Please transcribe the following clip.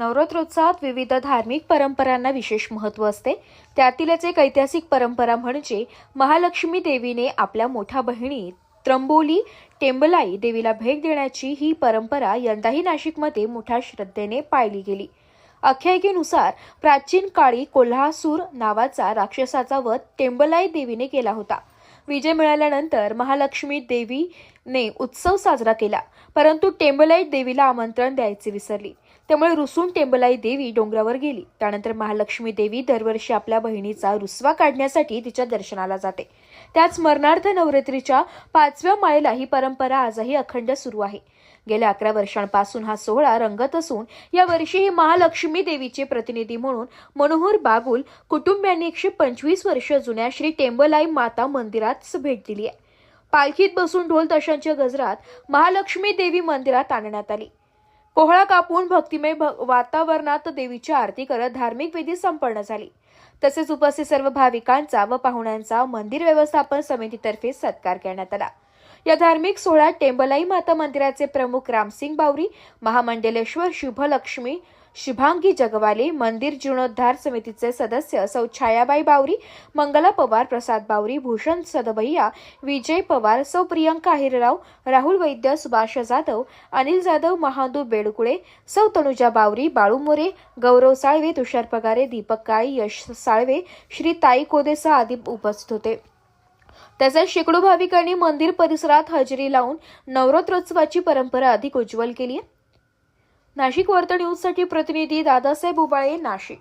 नवरात्रोत्सवात विविध धार्मिक परंपरांना विशेष महत्त्व असते. त्यातीलच एक ऐतिहासिक परंपरा म्हणजे महालक्ष्मी देवीने आपल्या मोठ्या बहिणी त्र्यंबोली टेंबलाई देवीला भेट देण्याची ही परंपरा यंदाही नाशिकमध्ये मोठ्या श्रद्धेने पाळली गेली. आख्यायिकेनुसार प्राचीन काळी कोल्हासूर नावाचा राक्षसाचा वध टेंबलाई देवीने केला होता. विजय मिळाल्यानंतर महालक्ष्मी देवी ने उत्सव साजरा केला. परंतु टेंबलाईट देवीला आमंत्रण द्यायचे विसरली. त्यामुळे रुसून टेंबलाई देवी डोंगरावर गेली. त्यानंतर महालक्ष्मी देवी दरवर्षी आपल्या बहिणीचा रुसवा काढण्यासाठी तिच्या दर्शनाला जाते. त्याच स्मरणार्थ नवरात्रीच्या पाचव्या माळेला ही परंपरा आजही अखंड सुरू आहे. गेल्या अकरा वर्षांपासून हा सोहळा रंगत असून या वर्षीही महालक्ष्मी देवीचे प्रतिनिधी म्हणून मनोहर बागुल कुटुंबियांनी एकशे पंचवीस वर्ष जुन्या श्री टेंबलाई माता मंदिरात भेट दिली आहे. पालखीत बसून ढोल तशांच्या गजरात महालक्ष्मी देवी मंदिरात आणण्यात आली. कोहळा कापून भक्तिमय भ- वातावरणात देवीची आरती करत धार्मिक विधी संपन्न झाली. तसेच उपस्थित सर्व भाविकांचा व पाहुण्यांचा मंदिर व्यवस्थापन समितीतर्फे सत्कार करण्यात आला. या धार्मिक सोहळ्यात टेंबलाई माता मंदिराचे प्रमुख रामसिंग बावरी महामंडलेश्वर शुभलक्ष्मी शुभांगी जगवाले मंदिर जीर्णोद्धार समितीचे सदस्य सौ छायाबाई बावरी मंगला पवार प्रसाद बावरी भूषण सदभैया विजय पवार सौ प्रियंका हिरराव राहुल वैद्य सुभाष जाधव अनिल जाधव महादू बेडकुळे सौ तनुजा बावरी बाळू मोरे गौरव साळवे तुषार पगारे दीपक काळे यश साळवे श्री ताई कोदेसह आदी उपस्थित होते. तसेच शेकडो भाविकांनी मंदिर परिसरात हजेरी लावून नवरात्रोत्सवाची परंपरा अधिक उज्ज्वल केली आहे. नाशिक वार्ता न्यूजसाठी प्रतिनिधी दादासाहेब उबाळे नाशिक.